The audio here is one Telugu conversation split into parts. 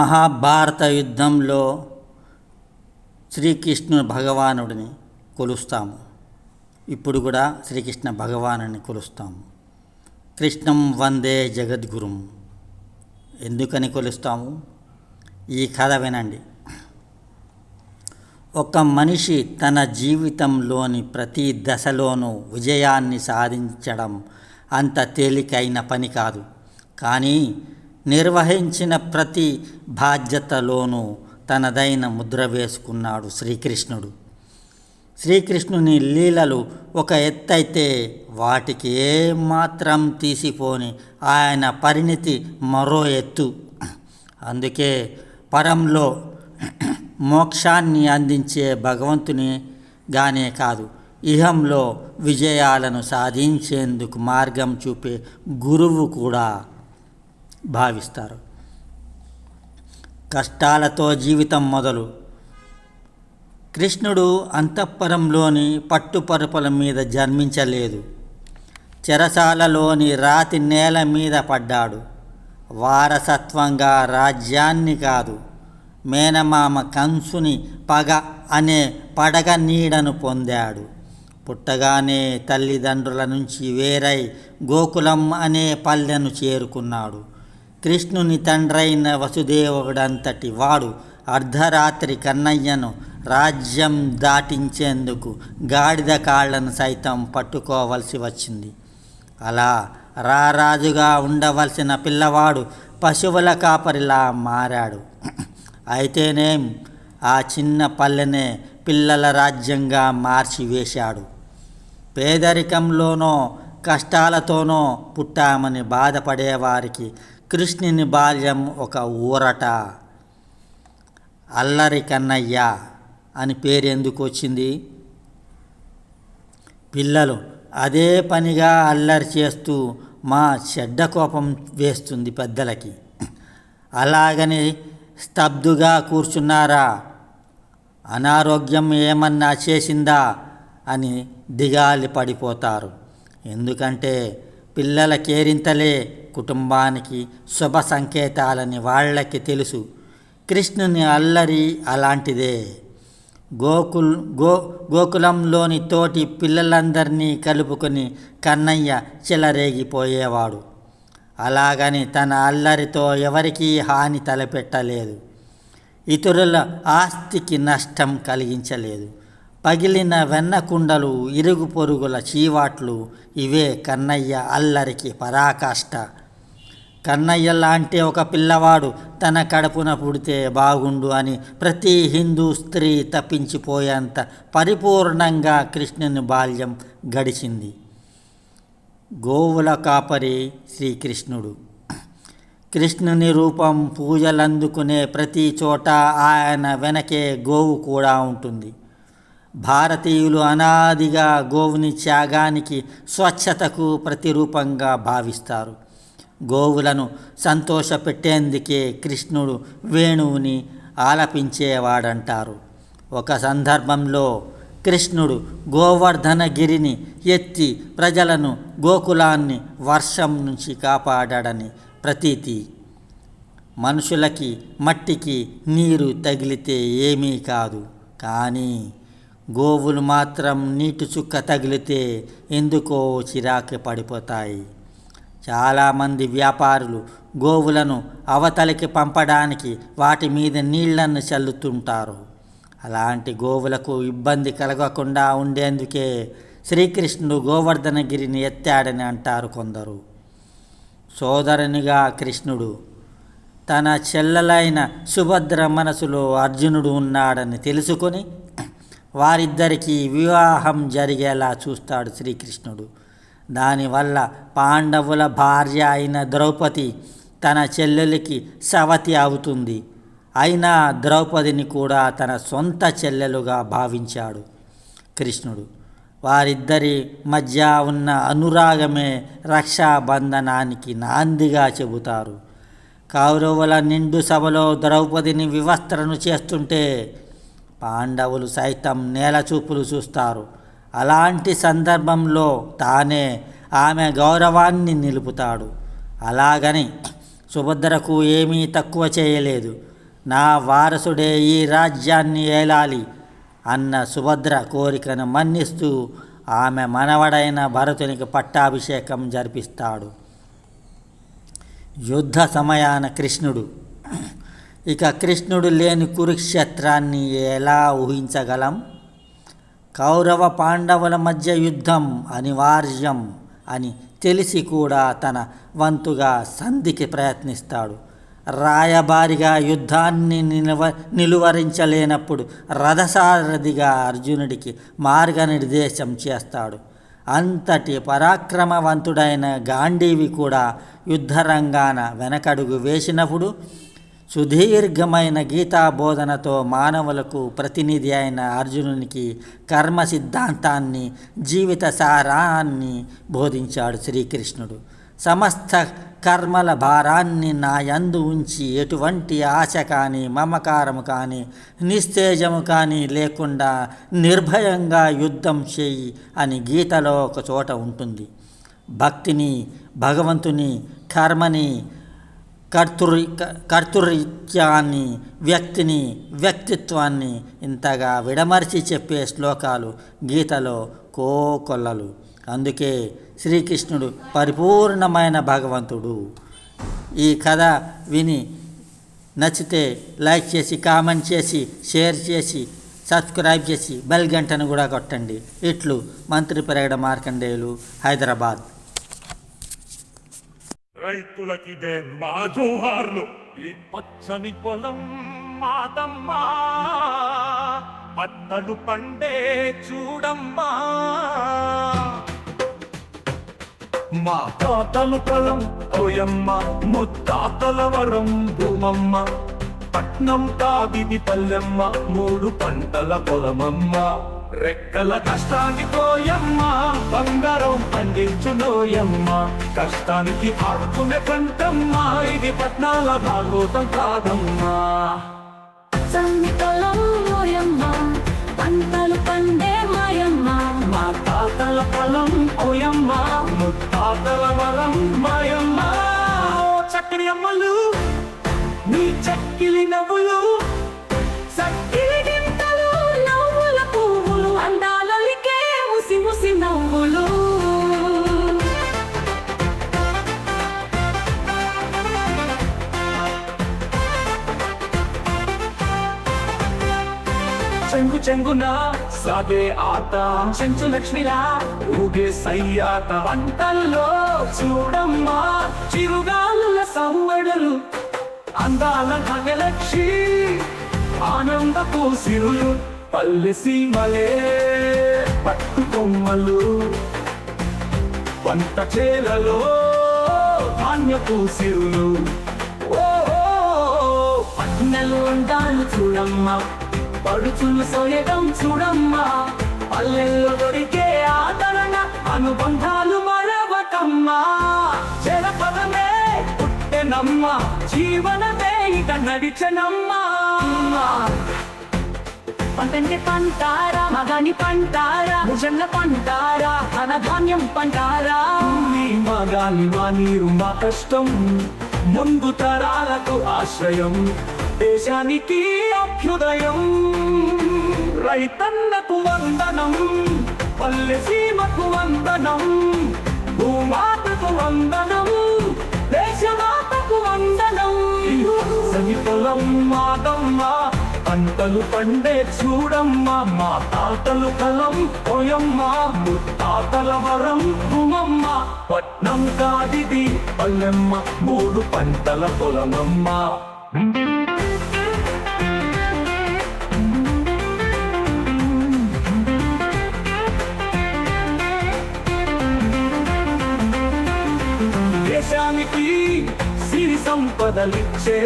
మహాభారత యుద్ధంలో శ్రీకృష్ణుని భగవానుడిని కొలుస్తాము. ఇప్పుడు కూడా శ్రీకృష్ణ భగవానుని కొలుస్తాము. కృష్ణం వందే జగద్గురుం. ఎందుకని కొలుస్తాము? ఈ కథ వినండి. ఒక మనిషి తన జీవితంలోని ప్రతి దశలోనూ విజయాన్ని సాధించడం అంత తేలికైన పని కాదు. కానీ నిర్వహించిన ప్రతి బాధ్యతలోనూ తనదైన ముద్ర వేసుకున్నాడు శ్రీకృష్ణుడు. శ్రీకృష్ణుని లీలలు ఒక ఎత్తైతే వాటికి ఏమాత్రం తీసిపోని ఆయన పరిణితి మరో ఎత్తు. అందుకే పరంలో మోక్షాన్ని అందించే భగవంతుని గానే కాదు ఇహంలో విజయాలను సాధించేందుకు మార్గం చూపే గురువు కూడా భావిస్తారు. కష్టాలతో జీవితం మొదలు. కృష్ణుడు అంతఃపురంలోని పట్టుపరుపుల మీద జన్మించలేదు. చెరసాలలోని రాతి నేల మీద పడ్డాడు. వారసత్వంగా రాజ్యాన్ని కాదు మేనమామ కంసుని పగ అనే పడగ నీడను పొందాడు. పుట్టగానే తల్లిదండ్రుల నుంచి వేరై గోకులం అనే పల్లెను చేరుకున్నాడు. కృష్ణుని తండ్రైన వసుదేవుడంతటి వాడు అర్ధరాత్రి కన్నయ్యను రాజ్యం దాటించేందుకు గాడిద కాళ్ళను సైతం పట్టుకోవలసి వచ్చింది. అలా రారాజుగా ఉండవలసిన పిల్లవాడు పశువుల కాపరిలా మారాడు. అయితేనేం ఆ చిన్న పల్లెనే పిల్లల రాజ్యంగా మార్చివేశాడు. పేదరికంలోనో కష్టాలతోనో పుట్టామని బాధపడేవారికి కృష్ణుని బాల్యం ఒక ఊరట. అల్లరి కన్నయ్య అని పేరు ఎందుకు వచ్చింది? పిల్లలు అదే పనిగా అల్లరి చేస్తూ మా చెడ్డ కోపం వేస్తుంది పెద్దలకి. అలాగని స్తబ్దుగా కూర్చున్నారా? అనారోగ్యం ఏమన్నా చేసిందా? అని దిగాలి పడిపోతారు. ఎందుకంటే పిల్లల కేరింతలే కుటుంబానికి శుభ సంకేతాలని వాళ్ళకి తెలుసు. కృష్ణుని అల్లరి అలాంటిదే. గోకుల్ గో గోకులంలోని తోటి పిల్లలందరినీ కలుపుకొని కన్నయ్య చిలరేగిపోయేవాడు. అలాగని తన అల్లరితో ఎవరికీ హాని తలపెట్టలేదు. ఇతరుల ఆస్తికి నష్టం కలిగించలేదు. పగిలిన వెన్న కుండలు ఇరుగు పొరుగుల చీవాట్లు ఇవే కన్నయ్య అల్లరికి పరాకాష్ట. కన్నయ్య లాంటి ఒక పిల్లవాడు తన కడుపున పుడితే బాగుండు అని ప్రతి హిందూ స్త్రీ తప్పించిపోయేంత పరిపూర్ణంగా కృష్ణుని బాల్యం గడిచింది. గోవుల కాపరి శ్రీకృష్ణుడు. కృష్ణుని రూపం పూజలందుకునే ప్రతి చోట ఆయన వెనకే గోవు కూడా ఉంటుంది. భారతీయులు అనాదిగా గోవుని త్యాగానికి స్వచ్ఛతకు ప్రతిరూపంగా భావిస్తారు. గోవులను సంతోషపెట్టేందుకే కృష్ణుడు వేణువుని ఆలపించేవాడంటారు. ఒక సందర్భంలో కృష్ణుడు గోవర్ధనగిరిని ఎత్తి ప్రజలను గోకులాన్ని వర్షం నుంచి కాపాడాడని ప్రతీతి. మనుషులకి మట్టికి నీరు తగిలితే ఏమీ కాదు. కానీ గోవులు మాత్రం నీటి చుక్క తగిలితే ఎందుకో చిరాకు పడిపోతాయి. చాలామంది వ్యాపారులు గోవులను అవతలికి పంపడానికి వాటి మీద నీళ్ళను చల్లుతుంటారు. అలాంటి గోవులకు ఇబ్బంది కలగకుండా ఉండేందుకే శ్రీకృష్ణుడు గోవర్ధనగిరిని ఎత్తాడని అంటారు కొందరు. సోదరునిగా కృష్ణుడు తన చెల్లెలైన సుభద్ర మనసులో అర్జునుడు ఉన్నాడని తెలుసుకొని వారిద్దరికీ వివాహం జరిగేలా చూస్తాడు శ్రీకృష్ణుడు. దానివల్ల పాండవుల భార్య అయిన ద్రౌపది తన చెల్లెలికి సవతి అవుతుంది. అయినా ద్రౌపదిని కూడా తన సొంత చెల్లెలుగా భావించాడు కృష్ణుడు. వారిద్దరి మధ్య ఉన్న అనురాగమే రక్షాబంధనానికి నాందిగా చెబుతారు. కౌరవుల నిండు సభలో ద్రౌపదిని వివస్త్రను చేస్తుంటే పాండవులు సైతం నేలచూపులు చూస్తారు. అలాంటి సందర్భంలో తానే ఆమె గౌరవాన్ని నిలుపుతాడు. అలాగని సుభద్రకు ఏమీ తక్కువ చేయలేదు. నా వారసుడే ఈ రాజ్యాన్ని ఏలాలి అన్న సుభద్ర కోరికను మన్నిస్తూ ఆమె మనవడైన భరతునికి పట్టాభిషేకం జరిపిస్తాడు. యుద్ధ సమయాన కృష్ణుడు ఇక కృష్ణుడు లేని కురుక్షేత్రాన్ని ఎలా ఊహించగలం? కౌరవ పాండవుల మధ్య యుద్ధం అనివార్యం అని తెలిసి కూడా తన వంతుగా సంధికి ప్రయత్నిస్తాడు. రాయబారిగా యుద్ధాన్ని నిలువ నిలువరించలేనప్పుడు రథసారథిగా అర్జునుడికి మార్గనిర్దేశం చేస్తాడు. అంతటి పరాక్రమవంతుడైన గాంధీవి కూడా యుద్ధరంగాన వెనకడుగు వేసినప్పుడు సుదీర్ఘమైన గీతా బోధనతో మానవులకు ప్రతినిధి అయిన అర్జునునికి కర్మ సిద్ధాంతాన్ని జీవిత సారాన్ని బోధించాడు శ్రీకృష్ణుడు. సమస్త కర్మల భారాన్ని నా యందు ఉంచి ఎటువంటి ఆశ కానీ మమకారము కానీ నిస్తేజము కానీ లేకుండా నిర్భయంగా యుద్ధం చేయి అని గీతలో ఒక చోట ఉంటుంది. భక్తిని భగవంతుని కర్మని కర్తృ కర్తృత్యాన్ని వ్యక్తిని వ్యక్తిత్వాన్ని ఇంతగా విడమర్చి చెప్పే శ్లోకాలు గీతలో కోకొల్లలు. అందుకే శ్రీకృష్ణుడు పరిపూర్ణమైన భగవంతుడు. ఈ కథ విని నచ్చితే లైక్ చేసి కామెంట్ చేసి షేర్ చేసి సబ్స్క్రైబ్ చేసి బెల్ గంటను కూడా కొట్టండి. ఇట్లు మంత్రి పెరగడ మార్కండేయులు హైదరాబాద్. రైతులకిదే మా జోహార్లు. ఈ పచ్చని పొలం మాతమ్మా పంటలు పండే చూడమ్మా. మా తాతలు పొలం ఓయమ్మ ముత్తాతల వరం భూమమ్మ. పట్నం తాబిది పల్లెమ్మ మూడు పంటల పొలమమ్మ. రెక్కల కష్టానికి పోయమ్మ బంగారం పండించునోయమ్మ కష్టానికి ఆడుకునే పంటమ్మ ఇది పట్నాల భాగోతం కాదమ్మా. సంతలం ఓయమ్మ పంటలు పండే మాయమ్మ. మా తాతల పొలం ఓయమ్మ ముత్తాతల వరం మాయమ్మ. చక్కని అమ్మలు నీ చక్కిలి నవ్వులు చెంగున సాగే ఆట. చెంచు లక్ష్మిలా ఊగే సయ్యాట. పంటల్లో చూడమ్మా చిరుగాలుల సంవడలు అందాల నగలక్షి ఆనందపు సిరులు పల్లె సీమలే పట్టు కొమ్మలు. పంట చేలలో ధాన్యపు సిరులు. ఓ పట్నలు ఓ, చూడమ్మా. పడుచులు సోయగం చూడమ్మా. పల్లెల్లో దొరికే ఆదరణ అనుబంధాలు మరవకమ్మా. జనపదమే పుట్టెనమ్మ. జీవనమే ఇక నడిచనమ్మా. పంటంటే పంటారా మగాని పంటారా భుజంల పంటారా ధనధాన్యం పంటారా? నీ మగాని మా నీరు మా కష్టం ముందు తరాలకు ఆశ్రయం. దేశానికి అభ్యుదయం రైతన్నకు వందనం పల్లె సీమకు వందనం భూమాతకు వందనం దేశమాతకు వందనం. సమిపొలం మాదమ్మ పంటలు పండే చూడమ్మ మా తాతలు కలం పోయమ్మా ముత్తాతల వరం భూమమ్మ. పట్నం కాదిది పల్లెమ్మ మూడు పంటల పొలమమ్మ. దేశానికి సిరి సంపదలిచ్చే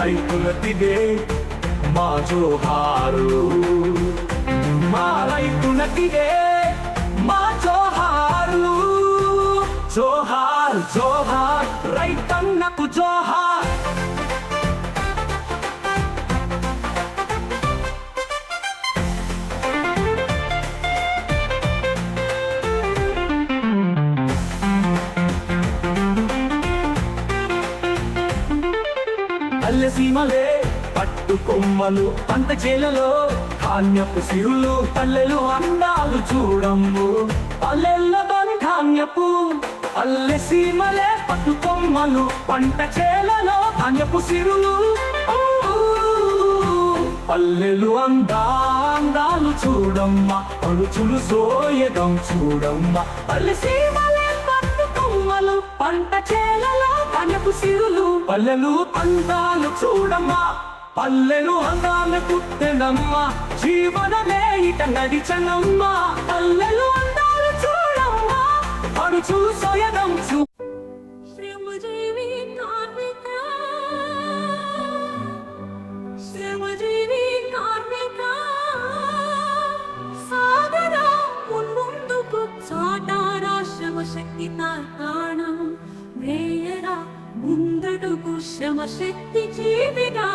రైతుల తిదే మా జోహారు. మా రైతులకిదే మా జోహారు. జోహార్ జోహార్. కొమ్మలు పంట చేలలో ధాన్యపు సిరులు పల్లెలు అందాలు చూడము పల్లెల్లో ధాన్యపు అల్లెసీమలే పట్టు కొమ్మలు పంట చేలలో ధాన్యపు సిరులు. పల్లెలు అందా అందాలు చూడమ్మ పలుచులు సోయగం చూడమ్మ. అల్లెసీమలే పట్టు కొమ్మలు పంట చేలలో ధాన్యపు సిరులు పల్లెలు అందాలు చూడమ్మా. పల్లెలు అందాలు పుట్టెనమ్మా జీవనమే ఇట నడిచనమ్మ. పల్లెలు అందాలు చూడమ్మ పడుచు సోయగం చూ శ్రమజీవి కార్మిక. శ్రమజీవి కార్మిక. సాగరా మున్ముందుకు చాటారా శ్రమశక్తి తాణం వేయరా ముందడుగు శ్రమశక్తి జీవిగా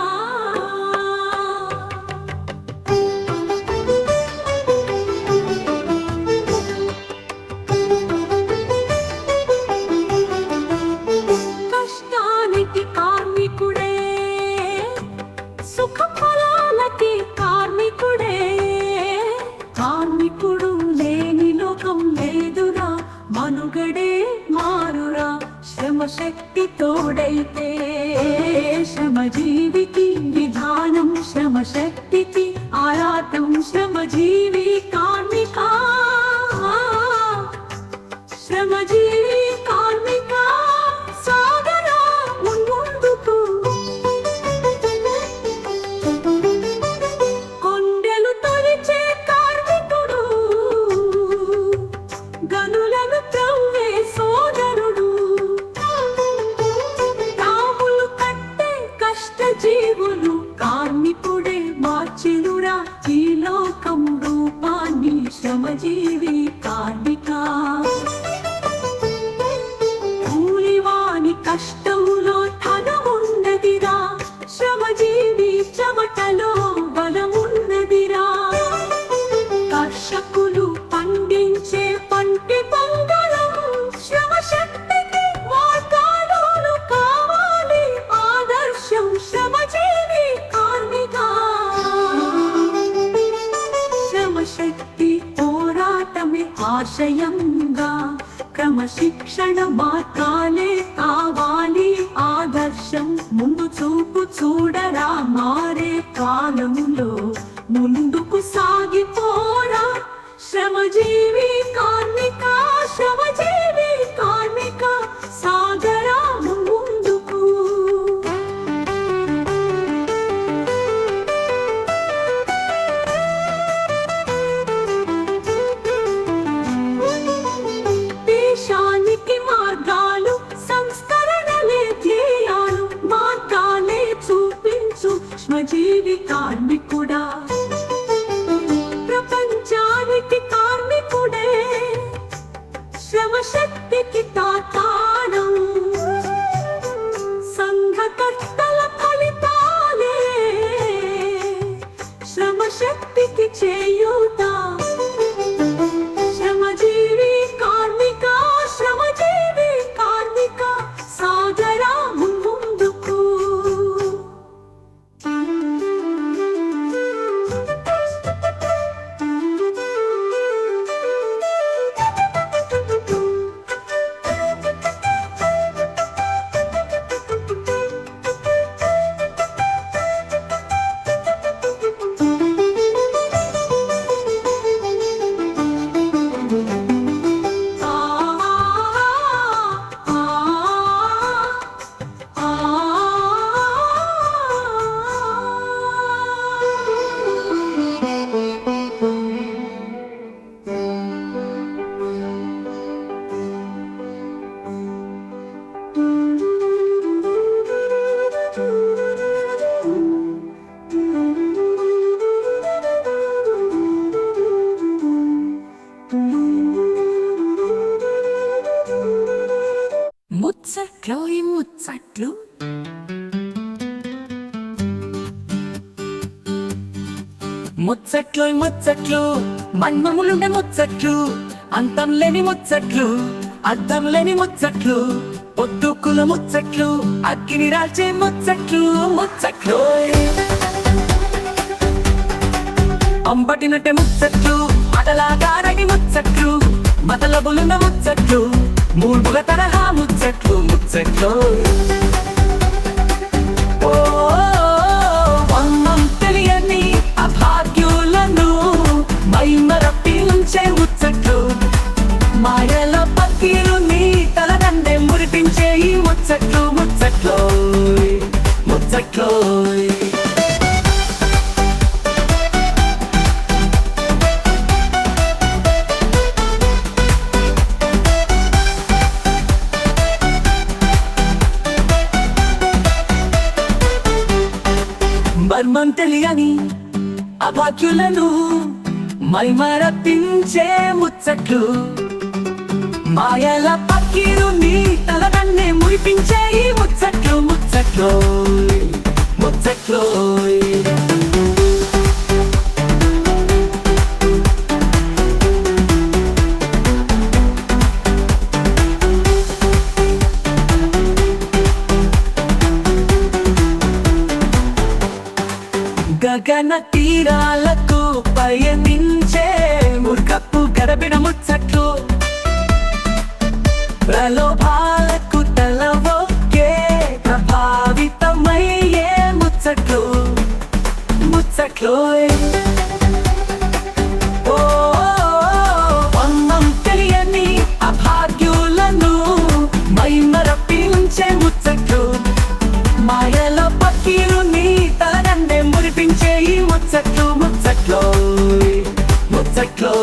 ఆశయంగా క్రమశిక్షణ మార్గాలే కావాలి. ఆదర్శం ముందు చూపు చూడరా మారే కాలంలో ముందుకు సాగిపోరా. శ్రమజీవి కార్మిక శ్రమజీవి చూపించు శ్రమజీవి కార్మికుడా ముచ్చట్లు ముచ్చట్లు మన్మములుండే ముచ్చట్లు అంతం లేని ముచ్చట్లు అద్దం లేని ముచ్చట్లు పొద్దుకుల ముచ్చట్లు అగ్గిని రాల్చే ముచ్చట్లు ముచ్చట్లు. అంబటినట్టే ముచ్చట్లు అటలాగారని ముచ్చట్లు మతలబులున్న ముచ్చట్లు మూడుల తరహా ముచ్చట్లు ముచ్చట్లు. ఓ అభాగ్యులను మైమరపించే ముచ్చట్లు. మాయల పక్కిరు నీ తలదన్నే మురిపించే ఈ ముచ్చట్లు ముచ్చట్లు ముచ్చట్లు. గగనతి తీరాలకు పయనించే ముర్కప్పు గడబిడ ముచ్చట్లు. ప్రలోభ ముచ్చట్లు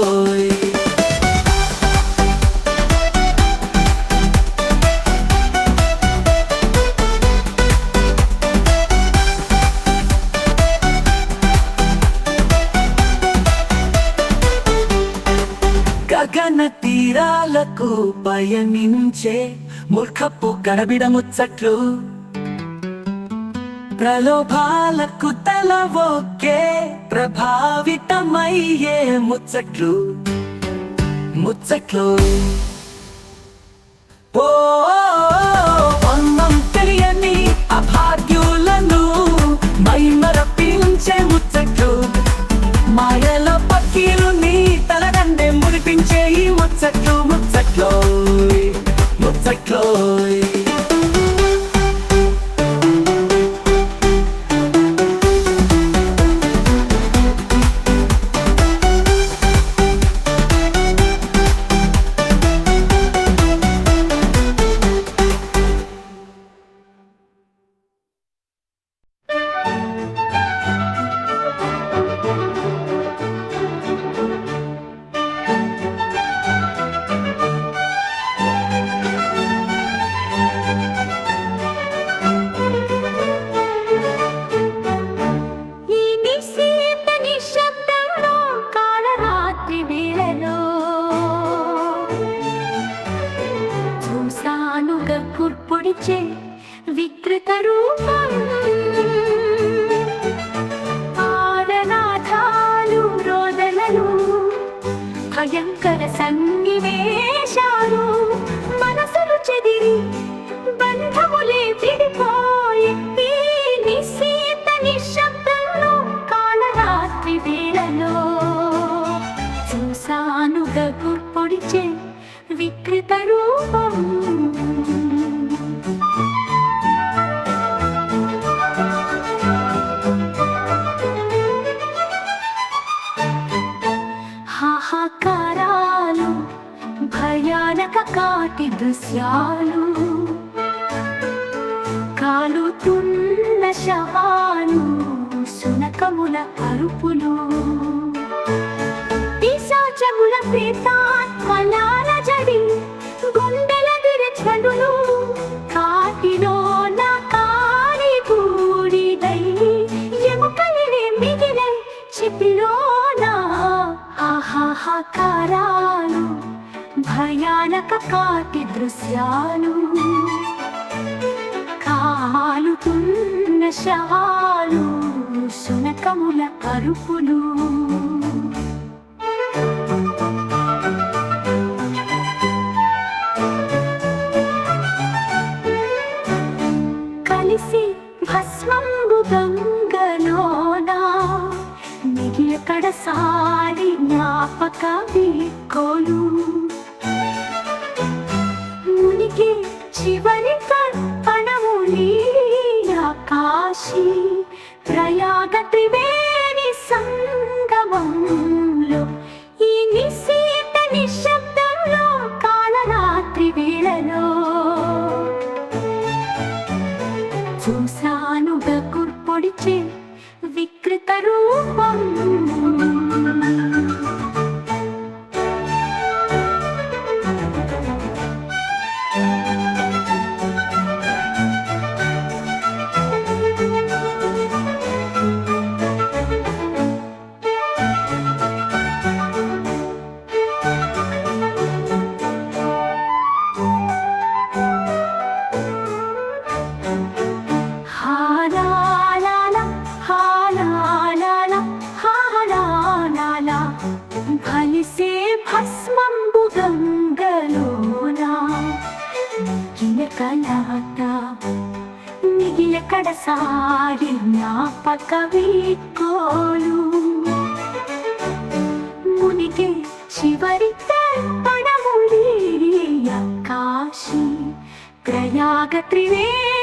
గగన తీరాలకు పయనించే మూర్ఖపు గడబిడ ముచ్చట్లు. ప్రలోభాలకు తల ఒకే ప్రభావితమయ్యే ముచ్చట్లు ముచ్చట్లు. ఓ వందం తెలియని అభాగ్యులను మైమరపించే ముచ్చట్లు మాయల పక్కీలు నీ తలదండే మురిపించే ఈ ముచ్చట్లు ముచ్చట్లు ముచ్చట్లు చూసానుగా కుర్పొడిచే వికృత రూపం. ఆడనాథాలు రోదనలు భయంకర సన్నివేశాలు మనసులు చెదిరి బంధములే నాటి దృశ్యాలు కాలుతున్న శవాలు శునకముల అరుపులు. పిశాచముల ప్రేతాత్మలాల జడి గుండెల విరచనులు కాటిలో నా కాలి కూడిదై ఎముకలే మిగిలై చిపిలోన ఆహాహాకారాలు. భయానక కాటి దృశ్యాలు కాలుతున్న శవాలు శునకముల సర్పముల కవికోలు వీకోలు మునికి చివరి తర్పణములీయ కాశీ ప్రయాగ త్రివేణి